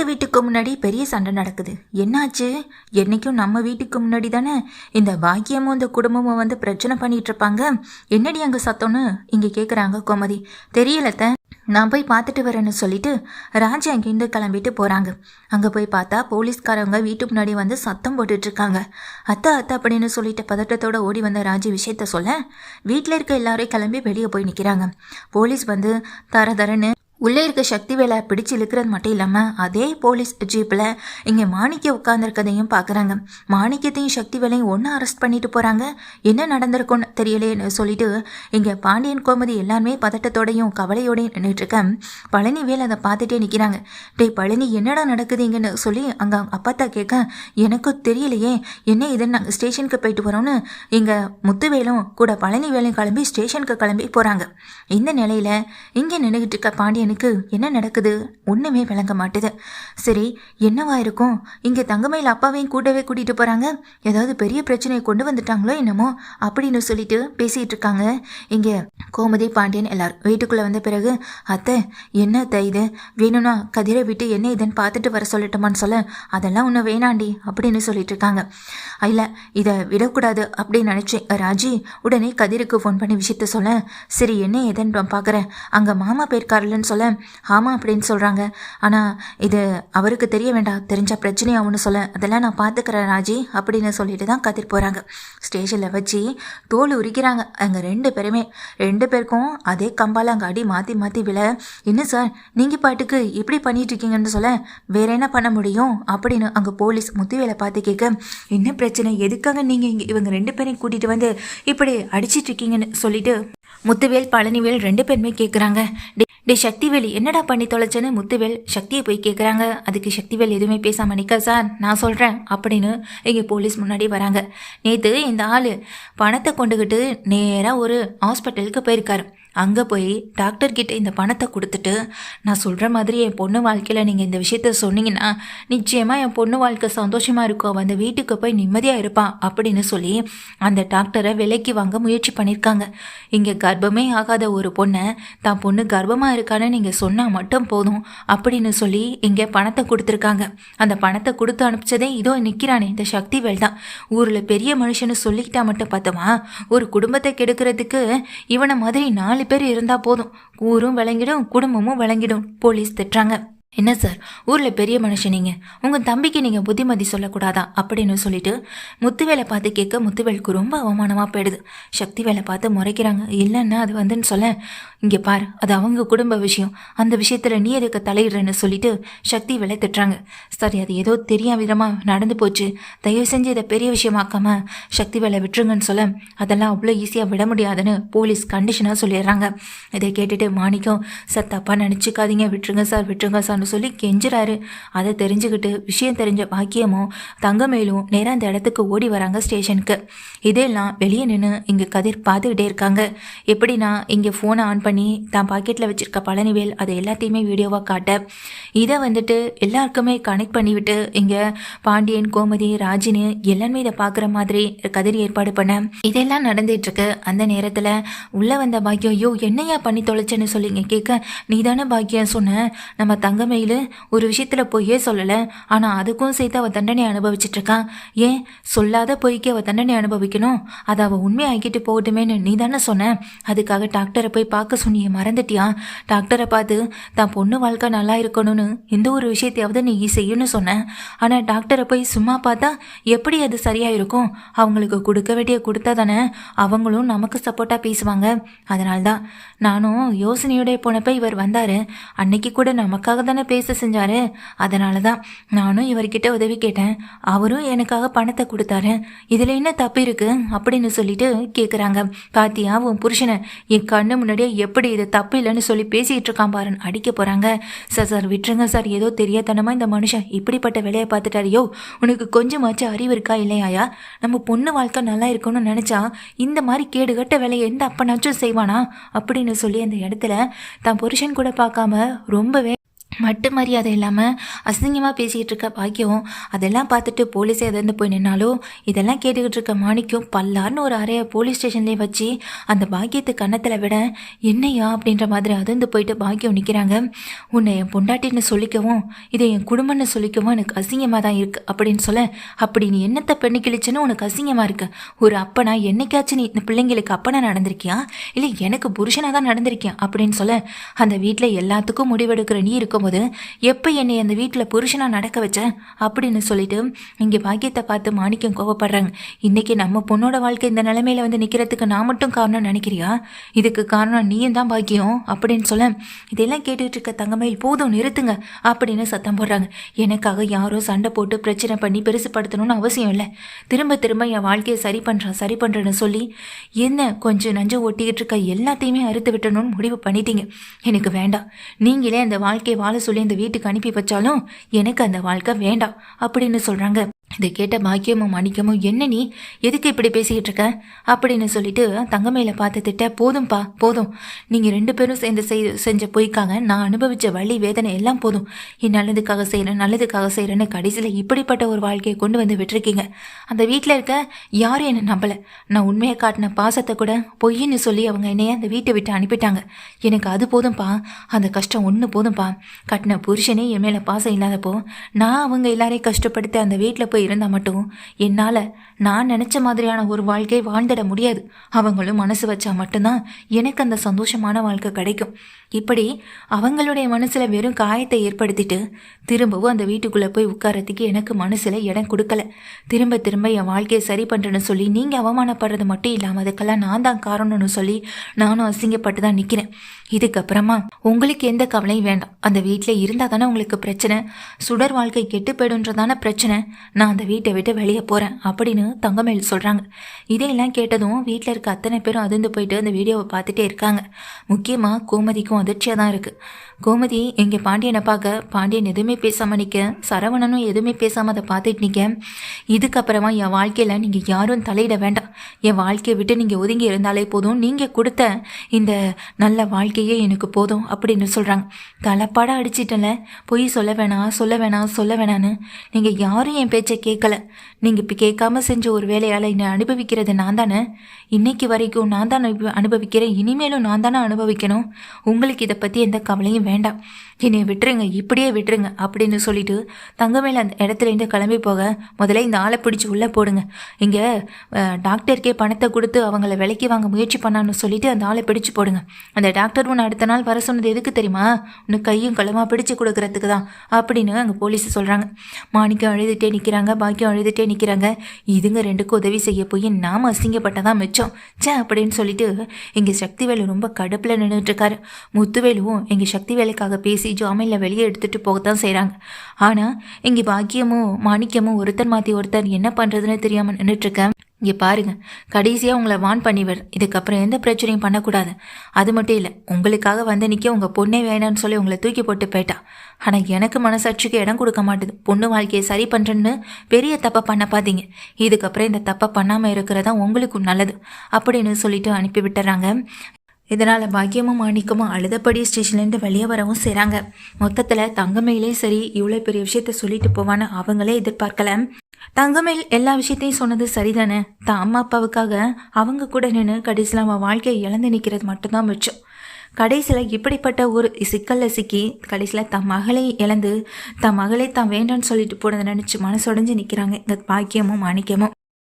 அடுத்த வீட்டுக்கு முன்னாடி பெரிய சண்டை நடக்குது. என்னாச்சு? என்னைக்கும் நம்ம வீட்டுக்கு முன்னாடி தானே? இந்த பாக்கியமும் இந்த குடும்பமும் வந்து பிரச்சனை பண்ணிட்டு இருப்பாங்க. என்னடி அங்கே சத்தம்னு? இங்கே கேட்குறாங்க கோமதி. தெரியலத்த நான் போய் பார்த்துட்டு வரேன்னு சொல்லிட்டு ராஜ் அங்கேருந்து கிளம்பிட்டு போகிறாங்க அங்கே போய் பார்த்தா போலீஸ்காரவங்க வீட்டு முன்னாடி வந்து சத்தம் போட்டுட்ருக்காங்க அத்தா அத்தா அப்படின்னு சொல்லிட்டு பதட்டத்தோட ஓடி வந்த ராஜி விஷயத்த சொல்ல வீட்டில் இருக்க எல்லாரும் கிளம்பி வெளியே போய் நிற்கிறாங்க போலீஸ் வந்து தர தரன்னு உள்ளே இருக்க சக்தி வேலை பிடிச்சு இழுக்கிறது மட்டும் இல்லாமல் அதே போலீஸ் ஜீப்பில் இங்கே மாணிக்க உட்காந்துருக்கதையும் பார்க்குறாங்க மாணிக்கத்தையும் சக்தி வேலையும் ஒன்று அரெஸ்ட் பண்ணிட்டு போகிறாங்க என்ன நடந்திருக்கும்னு தெரியலேன்னு சொல்லிட்டு இங்கே பாண்டியன் கோமதி எல்லாருமே பதட்டத்தோடையும் கவலையோடையும் நின்றுட்டுருக்கேன் பழனி வேலை அதை பார்த்துட்டே நிற்கிறாங்க டேய் பழனி என்னடா நடக்குதுங்கன்னு சொல்லி அங்கே அப்பாத்தா கேட்க எனக்கும் தெரியலையே என்ன இதுன்னு நாங்கள் ஸ்டேஷனுக்கு போயிட்டு வரோன்னு இங்கே முத்துவேலும் கூட பழனி வேலையும் கிளம்பி ஸ்டேஷனுக்கு கிளம்பி போகிறாங்க இந்த நிலையில் இங்கே நின்றுக்கிட்டு இருக்க பாண்டியன் எனக்கு என்ன நடக்குது? ஒன்றுமே விளங்க மாட்டுது. சரி என்னவா இருக்கும்? இங்கே தங்கமையில் அப்பாவையும் கூட்டவே கூட்டிகிட்டு போகிறாங்க ஏதாவது பெரிய பிரச்சனையை கொண்டு வந்துட்டாங்களோ என்னமோ அப்படின்னு சொல்லிட்டு பேசிகிட்டு இருக்காங்க. இங்கே கோமதி பாண்டியன் எல்லாரும். வீட்டுக்குள்ளே வந்த பிறகு அத்தை என்ன அத்தை இது? வேணும்னா கதிரை விட்டு என்ன இதுன்னு பார்த்துட்டு வர சொல்லட்டுமான்னு சொல்ல அதெல்லாம் ஒன்று வேணாண்டி அப்படின்னு சொல்லிட்டு இருக்காங்க. இல்லை இதை விடக்கூடாது அப்படின்னு நினச்சேன். ராஜி உடனே கதிருக்கு ஃபோன் பண்ணி விஷயத்த சொல்ல சரி என்ன ஏதுன்னு பார்க்குறேன். அங்கே மாமா போயிருக்காருலன்னு சொல்ல ஆமாம் அப்படின்னு சொல்கிறாங்க ஆனால் இது அவருக்கு தெரிய வேண்டாம். தெரிஞ்ச பிரச்சனை சொல்ல அதெல்லாம் நான் பார்த்துக்கிறேன் ராஜி அப்படின்னு சொல்லிட்டு தான் கதிர் போகிறாங்க ஸ்டேஷனில் வச்சு தோல் உரிக்கிறாங்க. அங்கே ரெண்டு பேருமே. ரெண்டு பேருக்கும் அதே கம்பால் அங்கே அடி மாற்றி மாற்றி விழ என்ன சார் நீங்கள் பாட்டுக்கு இப்படி பண்ணிட்டு இருக்கீங்கன்னு சொல்ல வேற என்ன பண்ண முடியும்? அப்படின்னு அங்கே போலீஸ் முத்துவேலை பார்த்து கேட்க என்ன பிரச்சனை? எதுக்காக நீங்கள் இங்கே இவங்க ரெண்டு பேரையும் கூட்டிகிட்டு வந்து இப்படி அடிச்சிட்டு இருக்கீங்கன்னு? சொல்லிட்டு முத்துவேல் பழனிவேல் ரெண்டு பேருமே கேட்குறாங்க டே சக்திவேல் என்னடா பண்ணி தொலைச்சேன்னு முத்துவேல் சக்தியை போய் கேட்குறாங்க அதுக்கு சக்திவேல் எதுவுமே பேசாமல் நிற்க சார் நான் சொல்கிறேன் அப்படின்னு இங்கே போலீஸ் முன்னாடி வராங்க. நேற்று இந்த ஆள் பணத்தை கொண்டுக்கிட்டு நேராக ஒரு ஹாஸ்பிட்டலுக்கு போயிருக்காரு. அங்கே போய் டாக்டர்கிட்ட இந்த பணத்தை கொடுத்துட்டு நான் சொல்கிற மாதிரி என் பொண்ணு வாழ்க்கையில் நீங்கள் இந்த விஷயத்த சொன்னீங்கன்னா நிச்சயமாக என் பொண்ணு வாழ்க்கை சந்தோஷமாக இருக்கும். அவன் அந்த வீட்டுக்கு போய் நிம்மதியாக இருப்பான் அப்படின்னு சொல்லி அந்த டாக்டரை விலைக்கு வாங்க முயற்சி பண்ணியிருக்காங்க இங்கே கர்ப்பமே ஆகாத ஒரு பொண்ணை தான் பொண்ணு கர்ப்பமாக இருக்கான்னு நீங்கள் சொன்னால் மட்டும் போதும் அப்படின்னு சொல்லி இங்கே பணத்தை கொடுத்துருக்காங்க. அந்த பணத்தை கொடுத்து அனுப்பிச்சதே இதோ நிற்கிறானே இந்த சக்திவேல் தான். ஊரில் பெரிய மனுஷன்னு சொல்லிக்கிட்டா மட்டும் பார்த்தோமா ஒரு குடும்பத்தை கெடுக்கிறதுக்கு இவனை மாதிரி நாலு பேர் இருந்தால் போதும். ஊரும் விளங்கிடும் குடும்பமும் விளங்கிடும். போலீஸ் திட்டுறாங்க. என்ன சார்? ஊரில் பெரிய மனுஷன் நீங்கள் உங்கள் தம்பிக்கு நீங்கள் புத்திமதி சொல்லக்கூடாதா? அப்படின்னு சொல்லிட்டு முத்துவேலை பார்த்து கேட்க முத்துவேலுக்கு ரொம்ப அவமானமாக போயிடுது. சக்தி வேலை பார்த்து முறைக்கிறாங்க. இல்லைன்னா அது வந்துன்னு சொல்ல. இங்கே பார் அது அவங்க குடும்ப விஷயம். அந்த விஷயத்தில் நீ எதுக்கு தலையிடுறேன்னு சொல்லிட்டு சக்தி வேலை திட்டுறாங்க. சரி அது ஏதோ தெரியாத விதமாக நடந்து போச்சு. தயவு செஞ்சு இதை பெரிய விஷயமாக்காம சக்தி வேலை விட்டுருங்கன்னு சொல்ல. அதெல்லாம் அவ்வளோ ஈஸியாக விட முடியாதுன்னு போலீஸ் கண்டிஷனாக சொல்லிடுறாங்க. இதை கேட்டுட்டு மாணிக்கம் சார் தப்பாக நினச்சிக்காதீங்க. விட்டுருங்க சார் விட்டுருங்க சார். சார்னு சொல்லி கெஞ்சுறாரு. அதை தெரிஞ்சுக்கிட்டு விஷயம் தெரிஞ்ச பாக்கியமும் தங்கமேலும் நேராக அந்த இடத்துக்கு ஓடி வராங்க ஸ்டேஷனுக்கு. இதெல்லாம் வெளியே நின்று இங்கே கதிர் பார்த்துக்கிட்டே இருக்காங்க. எப்படின்னா இங்கே ஃபோனை ஆன் பண்ணி தான் பாக்கெட்டில் வச்சிருக்க பழனிவேல் அதை எல்லாத்தையுமே வீடியோவாக காட்ட. இதை வந்துட்டு எல்லாருக்குமே கனெக்ட் பண்ணிவிட்டு இங்கே பாண்டியன் கோமதி ராஜினி எல்லாருமே இதை பார்க்குற மாதிரி கதிர் ஏற்பாடு பண்ண. இதெல்லாம் நடந்துகிட்ருக்கு அந்த நேரத்தில் உள்ளே வந்த பாக்கியம் ஐயோ என்னையா பண்ணி தொலைச்சேன்னு சொல்லி இங்கே கேட்க நீ தானே பாக்கியம் சொன்ன. நம்ம தங்கமயில் ஒரு விஷயத்தில் பொய்யே சொல்லலை. ஆனால் அதுக்கும் சேர்த்து அவள் தண்டனை அனுபவிச்சிட்டு இருக்கான் ஏன்? சொல்லாத பொய்க்கு அவள் தண்டனை அனுபவிக்கணும். அதை அவள் உண்மையாக்கிட்டு போகட்டுமேன்னு நீ தானே சொன்ன. அதுக்காக டாக்டரை போய் பார்க்க சொன்னியே மறந்துட்டியா? டாக்டரை பார்த்து தான் பொண்ணு வாழ்க்கை நல்லா இருக்கணும்னு எந்த ஒரு விஷயத்தையாவது நீ செய்யணும்னு சொன்ன. ஆனால் டாக்டரை போய் சும்மா பார்த்தா எப்படி அது சரியாக இருக்கும் அவங்களுக்கு கொடுக்க வேண்டிய கொடுத்தா தானே அவங்களும் நமக்கு சப்போர்ட்டாக பேசுவாங்க. அதனால்தான் நானும் யோசனையோட போனப்ப இவர் வந்தார். அன்னைக்கு கூட நமக்காக தானே பேச செஞ்சாரு? அதனால தான் நானும் இவர்கிட்ட உதவி கேட்டேன். அவரும் எனக்காக பணத்தை கொடுத்தாரு. இதில் என்ன தப்பு இருக்கு? அப்படின்னு சொல்லிட்டு கேட்குறாங்க பாத்தியா உன் புருஷனை என் கண்ணு முன்னாடியே எப்படி இது தப்பு இல்லைன்னு சொல்லி பேசிகிட்டு இருக்கான் பாருன்னு அடிக்க போகிறாங்க சார் சார் விட்டுருங்க சார். ஏதோ தெரியாதனமா இந்த மனுஷன் இப்படிப்பட்ட வேலையை பார்த்துட்டாரியோ? உனக்கு கொஞ்சமாச்சும் அறிவு இருக்கா இல்லையாயா? நம்ம பொண்ணு வாழ்க்கை நல்லா இருக்கணும்னு நினச்சா இந்த மாதிரி கேடுகட்ட வேலையை எந்த அப்பனாச்சும் செய்வானா? அப்படின்னு சொல்லி அந்த இடத்துல தான் புருஷன் கூட பார்க்காம ரொம்பவே மட்டு மரியாதை இல்லாமல் அசிங்கமாக பேசிக்கிட்டு இருக்க பாக்கியம் அதெல்லாம் பார்த்துட்டு போலீஸே எதிர்ந்து போய் நின்னாலும் இதெல்லாம் கேட்டுக்கிட்டு இருக்க மாணிக்கம் பல்லார்னு ஒரு அறைய போலீஸ் ஸ்டேஷன்லேயே வச்சு அந்த பாக்கியத்து கன்னத்தில் விட என்னையா அப்படின்ற மாதிரி அதிர்ந்து போயிட்டு பாக்கியம் நிற்கிறாங்க உன்னை என் பொண்டாட்டின்னு சொல்லிக்கவும் இதை என் குடும்பம்னு சொல்லிக்கவும் எனக்கு அசிங்கமாக தான் இருக்குது அப்படின்னு சொல்ல அப்படி நீ என்னத்தை பெண்ணு கிழிச்சுன்னு உனக்கு அசிங்கமாக இருக்கு? ஒரு அப்பனா என்னைக்காச்சும் நீ இந்த பிள்ளைங்களுக்கு அப்பனா நடந்திருக்கியா? இல்லை எனக்கு புருஷனாக தான் நடந்திருக்கியா? அப்படின்னு சொல்ல அந்த வீட்டில் எல்லாத்துக்கும் முடிவெடுக்கிற நீ போது எப்போ என்னை அந்த வீட்டில் புருஷனாக நடக்க வச்ச? அப்படின்னு சொல்லிட்டு இங்கே பாக்கியத்தை பார்த்து மாணிக்கம் கோவப்படுறாங்க. இன்னைக்கு நம்ம பொண்ணோட வாழ்க்கை இந்த நிலைமையில வந்து நிற்கிறதுக்கு நான் மட்டும் காரணம் நினைக்கிறியா? இதுக்கு காரணம் நீயும் தான் பாக்கியம் அப்படின்னு சொல்ல இதெல்லாம் கேட்டுட்டு இருக்க தங்கமயில் போதும் நிறுத்துங்க அப்படின்னு சத்தம் போடுறாங்க. எனக்காக யாரோ சண்டை போட்டு பிரச்சனை பண்ணி பெருசுப்படுத்தணும்னு அவசியம் இல்லை. திரும்ப திரும்ப என் வாழ்க்கையை சரி பண்ணுறேன் சரி பண்ணுறேன்னு சொல்லி என்ன கொஞ்சம் நஞ்சு ஒட்டிக்கிட்டு இருக்க எல்லாத்தையுமே அறுத்து விட்டணும்னு முடிவு பண்ணிட்டீங்க. எனக்கு வேண்டாம். நீங்களே அந்த வாழ்க்கையை வாழ சொல்லி இந்த வீட்டுக்கு அனுப்பி வச்சாலும் எனக்கு அந்த வாழ்க்கை வேண்டாம் அப்படின்னு சொல்றாங்க. இதை கேட்ட பாக்கியமும் மணிக்கமும் என்ன நீ? எதுக்கு இப்படி பேசிக்கிட்டு இருக்க? அப்படின்னு சொல்லிட்டு தங்கமையில பார்த்து திட்ட போதும்பா போதும். நீங்கள் ரெண்டு பேரும் சேர்ந்து செஞ்ச பொய்க்காக நான் அனுபவிச்ச வழி வேதனை எல்லாம் போதும். என் நல்லதுக்காக செய்கிறேன் நல்லதுக்காக செய்கிறேன்னு கடைசியில் இப்படிப்பட்ட ஒரு வாழ்க்கையை கொண்டு வந்து விட்டுருக்கீங்க. அந்த வீட்டில் இருக்க யாரும் என்னை நம்பலை. நான் உண்மையை காட்டின பாசத்தை கூட பொய்ன்னு சொல்லி அவங்க என்னைய அந்த வீட்டை விட்டு அனுப்பிட்டாங்க. எனக்கு அது போதும்பா. அந்த கஷ்டம் ஒன்று போதும்பா. கட்டின புருஷனே என் மேலே பாசம் இல்லாதப்போ நான் அவங்க எல்லாரையும் கஷ்டப்படுத்தி அந்த வீட்டில் போய் இருந்தால் மட்டும் என்னால் நான் நினச்ச மாதிரியான ஒரு வாழ்க்கை வாழ்ந்திட முடியாது. அவங்களும் மனசு வச்சா மட்டும்தான் எனக்கு அந்த சந்தோஷமான வாழ்க்கை கிடைக்கும். இப்படி அவங்களுடைய மனசில் வெறும் காயத்தை ஏற்படுத்திட்டு திரும்பவும் அந்த வீட்டுக்குள்ளே போய் உட்காரத்துக்கு எனக்கு மனசில் இடம் கொடுக்கல. திரும்ப திரும்ப என் வாழ்க்கையை சரி பண்ணுறேன்னு சொல்லி நீங்கள் அவமானப்படுறது மட்டும் இல்லாமல் அதுக்கெல்லாம் நான் தான் காரணம்னு சொல்லி நானும் அசிங்கப்பட்டு தான் நிற்கிறேன் இதுக்கப்புறமா உங்களுக்கு எந்த கவலையும் வேண்டாம். அந்த வீட்டில் இருந்தால் தானே உங்களுக்கு பிரச்சனை. சுடர் வாழ்க்கை கெட்டு போயிடுன்றதான பிரச்சனை. நான் அந்த வீட்டை விட்டு வெளியே போகிறேன் அப்படின்னு தங்கமேல் சொல்கிறாங்க இதையெல்லாம் கேட்டதும் வீட்டில் இருக்க அத்தனை பேரும் அதிர்ந்து போயிட்டு அந்த வீடியோவை பார்த்துட்டே இருக்காங்க. முக்கியமாக கோமதிக்கும் அதிர்ச்சியாக தான் இருக்குது கோமதி இங்கே பாண்டியனை பார்க்க பாண்டியன் எதுவுமே பேசாமல் நிற்க சரவணனும் எதுவுமே பேசாமல் அதை பார்த்துட்டு நிற்க இதுக்கப்புறமா என் வாழ்க்கையில் நீங்கள் யாரும் தலையிட வேண்டாம். என் வாழ்க்கையை விட்டு நீங்கள் ஒதுங்கி இருந்தாலே போதும். நீங்கள் கொடுத்த இந்த நல்ல வாழ்க்கையே எனக்கு போதும் அப்படின்னு சொல்கிறாங்க தலைப்பாடாக அடிச்சிட்டல பொய் சொல்ல வேணாம் சொல்ல வேணாம் சொல்ல வேணான்னு நீங்கள் யாரும் என் பேச்சை கேட்கல. நீங்கள் இப்போ கேட்காம செஞ்ச ஒரு வேலையால் என்னை அனுபவிக்கிறது நான் தானே? இன்னைக்கு வரைக்கும் நான் தான் அனுபவிக்கிறேன். இனிமேலும் நான் தானே அனுபவிக்கணும். உங்களுக்கு இதை பற்றி எந்த கவலையும் வேண்டாம். என்னை விட்டுருங்க இப்படியே விட்டுருங்க அப்படின்னு சொல்லிட்டு தங்கமேல அந்த இடத்துலேருந்து கிளம்பி போக முதல்ல இந்த ஆளை பிடிச்சி உள்ளே போடுங்க. இங்கே டாக்டருக்கே பணத்தை கொடுத்து அவங்கள விலைக்கு வாங்க முயற்சி பண்ணான்னு சொல்லிட்டு அந்த ஆளை பிடிச்சு போடுங்க. அந்த டாக்டர் உன்னை அடுத்த நாள் வர சொன்னது எதுக்கு தெரியுமா? உன்னை கையும் களமாக பிடிச்சு கொடுக்கறதுக்கு தான் அப்படின்னு அங்கே போலீஸ் சொல்கிறாங்க மாணிக்கம் அழுதுகிட்டே நிற்கிறாங்க பாக்கியம் அழுதுகிட்டே நிற்கிறாங்க இதுங்க ரெண்டுக்கும் உதவி செய்ய போய் நாம் அசிங்கப்பட்டதான் மிச்சம். ச்சே அப்படின்னு சொல்லிட்டு எங்கள் சக்திவேலு ரொம்ப கடுப்பில் நின்றுட்டு இருக்காரு. முத்துவேலுவும் எங்கள் சக்திவேலுக்காக பேசி ஜாமீனில் வெளியே எடுத்துகிட்டு போகத்தான் செய்கிறாங்க ஆனால் இங்கே பாக்கியமும் மாணிக்கமும் ஒருத்தர் மாற்றி ஒருத்தர் என்ன பண்ணுறதுன்னு தெரியாமல் நின்றுட்டுருக்கேன் இங்கே பாருங்கள் கடைசியாக உங்களை வான் பண்ணிவிடுறேன் இதுக்கப்புறம் எந்த பிரச்சனையும் பண்ணக்கூடாது. அது மட்டும் இல்லை உங்களுக்காக வந்து நிற்க உங்கள் பொண்ணே வேணான்னு சொல்லி உங்களை தூக்கி போட்டு போயிட்டா. ஆனால் எனக்கு மனசாட்சிக்கு இடம் கொடுக்க மாட்டுது. பொண்ணு வாழ்க்கையை சரி பண்ணுறேன்னு பெரிய தப்பை பண்ண பார்த்தீங்க இதுக்கப்புறம் இந்த தப்பை பண்ணாமல் இருக்கிறதா உங்களுக்கும் நல்லது. அப்படின்னு சொல்லிட்டு அனுப்பி விட்டுறாங்க. இதனால் பாக்கியமும் மாணிக்கமும் அழுதபடி ஸ்டேஷன்லேருந்து வெளியே வரவும் செய்கிறாங்க மொத்தத்தில் தங்கமயிலே சரி இவ்வளோ பெரிய விஷயத்த சொல்லிட்டு போவான்னு அவங்களே எதிர்பார்க்கல. தங்கமயில் எல்லா விஷயத்தையும் சொன்னது சரிதானே? தான் அம்மா அப்பாவுக்காக அவங்க கூட நின்று கடைசியில் அவன் வாழ்க்கையை இழந்து நிற்கிறது மட்டும்தான் மிச்சம். கடைசியில் இப்படிப்பட்ட ஒரு சிக்கலில் சிக்கி கடைசியில் தன் மகளை இழந்து தன் மகளை தான் வேண்டான்னு சொல்லிட்டு போனதை நினச்சி மனசுடைஞ்சு நிற்கிறாங்க இந்த பாக்கியமும் மாணிக்கமும்.